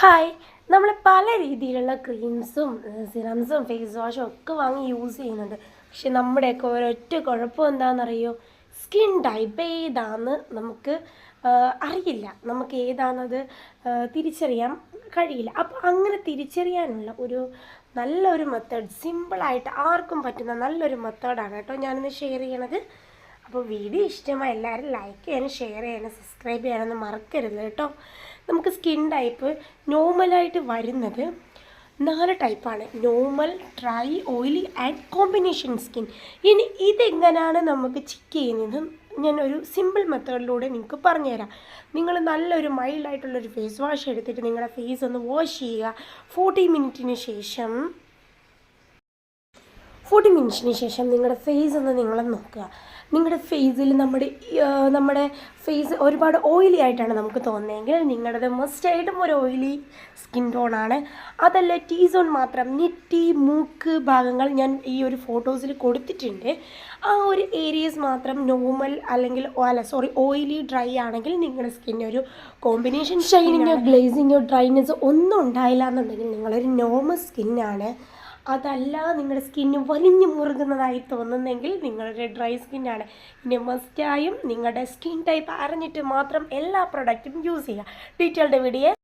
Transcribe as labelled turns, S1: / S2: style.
S1: Hi നമ്മൾ പല രീതിയിലുള്ള ക്രീംസും സിറംസും ഫേസ് വാഷും ഒക്കെ വാങ്ങി യൂസ് ചെയ്യുന്നുണ്ട്. പക്ഷെ നമ്മുടെയൊക്കെ ഒരൊറ്റ കുഴപ്പം എന്താണെന്നറിയോ? സ്കിൻ ടൈപ്പ് ഏതാന്ന് നമുക്ക് അറിയില്ല. നമുക്ക് ഏതാണത് തിരിച്ചറിയാൻ കഴിയില്ല. അപ്പോൾ അങ്ങനെ തിരിച്ചറിയാനുള്ള ഒരു നല്ലൊരു മെത്തേഡ് സിമ്പിളായിട്ട് ആർക്കും പറ്റുന്ന നല്ലൊരു മെത്തേഡാണ് കേട്ടോ ഞാനിന്ന് ഷെയർ ചെയ്യണത്. അപ്പോൾ വീഡിയോ ഇഷ്ടമായി എല്ലാവരും ലൈക്ക് ചെയ്യാനും ഷെയർ ചെയ്യാനും സബ്സ്ക്രൈബ് ചെയ്യാനൊന്നും മറക്കരുത് കേട്ടോ. നമുക്ക് സ്കിൻ ടൈപ്പ് നോർമലായിട്ട് വരുന്നത് നാല് ടൈപ്പാണ് normal dry oily and combination skin ഇനി ഇതെങ്ങനെയാണ് നമുക്ക് ചെക്ക് ചെയ്യുന്നത് ഞാൻ ഒരു സിമ്പിൾ മെത്തേഡിലൂടെ നിങ്ങൾക്ക് പറഞ്ഞുതരാം. നിങ്ങൾ നല്ലൊരു മൈൽഡായിട്ടുള്ളൊരു ഫേസ് വാഷ് എടുത്തിട്ട് നിങ്ങളുടെ ഫേസ് ഒന്ന് വാഷ് ചെയ്യുക. ഫോർട്ടി മിനിറ്റിന് ശേഷം ഫോർട്ടി മിനിറ്റ്സിന് ശേഷം നിങ്ങളുടെ ഫേസ് ഒന്ന് നിങ്ങൾ നോക്കുക. നിങ്ങളുടെ ഫേസിൽ നമ്മുടെ നമ്മുടെ ഫേസ് ഒരുപാട് ഓയിലി ആയിട്ടാണ് നമുക്ക് തോന്നുന്നതെങ്കിൽ നിങ്ങളത് മസ്റ്റായിട്ടും ഒരു ഓയിലി സ്കിൻ ടോണാണ് അതല്ല ടീ സോൺ മാത്രം നെറ്റി മൂക്ക് ഭാഗങ്ങൾ ഞാൻ ഈ ഒരു ഫോട്ടോസിൽ കൊടുത്തിട്ടുണ്ട്. ആ ഒരു ഏരിയസ് മാത്രം നോർമൽ അല്ലെങ്കിൽ അല്ല സോറി ഓയിലി ഡ്രൈ ആണെങ്കിൽ നിങ്ങളുടെ സ്കിൻ ഒരു കോമ്പിനേഷൻ ഷൈനിങ്ങോ ഗ്ലേസിങ്ങോ ഡ്രൈനെസ്സോ ഒന്നും ഉണ്ടായില്ല എന്നുണ്ടെങ്കിൽ നിങ്ങളൊരു നോർമൽ സ്കിന്നാണ് അതല്ല നിങ്ങളുടെ സ്കിന്ന് വലിഞ്ഞു മുറുകുന്നതായി തോന്നുന്നെങ്കിൽ നിങ്ങളുടെ ഡ്രൈ സ്കിന്നാണ് ഇനി മസ്റ്റായും നിങ്ങളുടെ സ്കിൻ ടൈപ്പ് അറിഞ്ഞിട്ട് മാത്രം എല്ലാ പ്രൊഡക്റ്റും യൂസ് ചെയ്യുക. Detailed video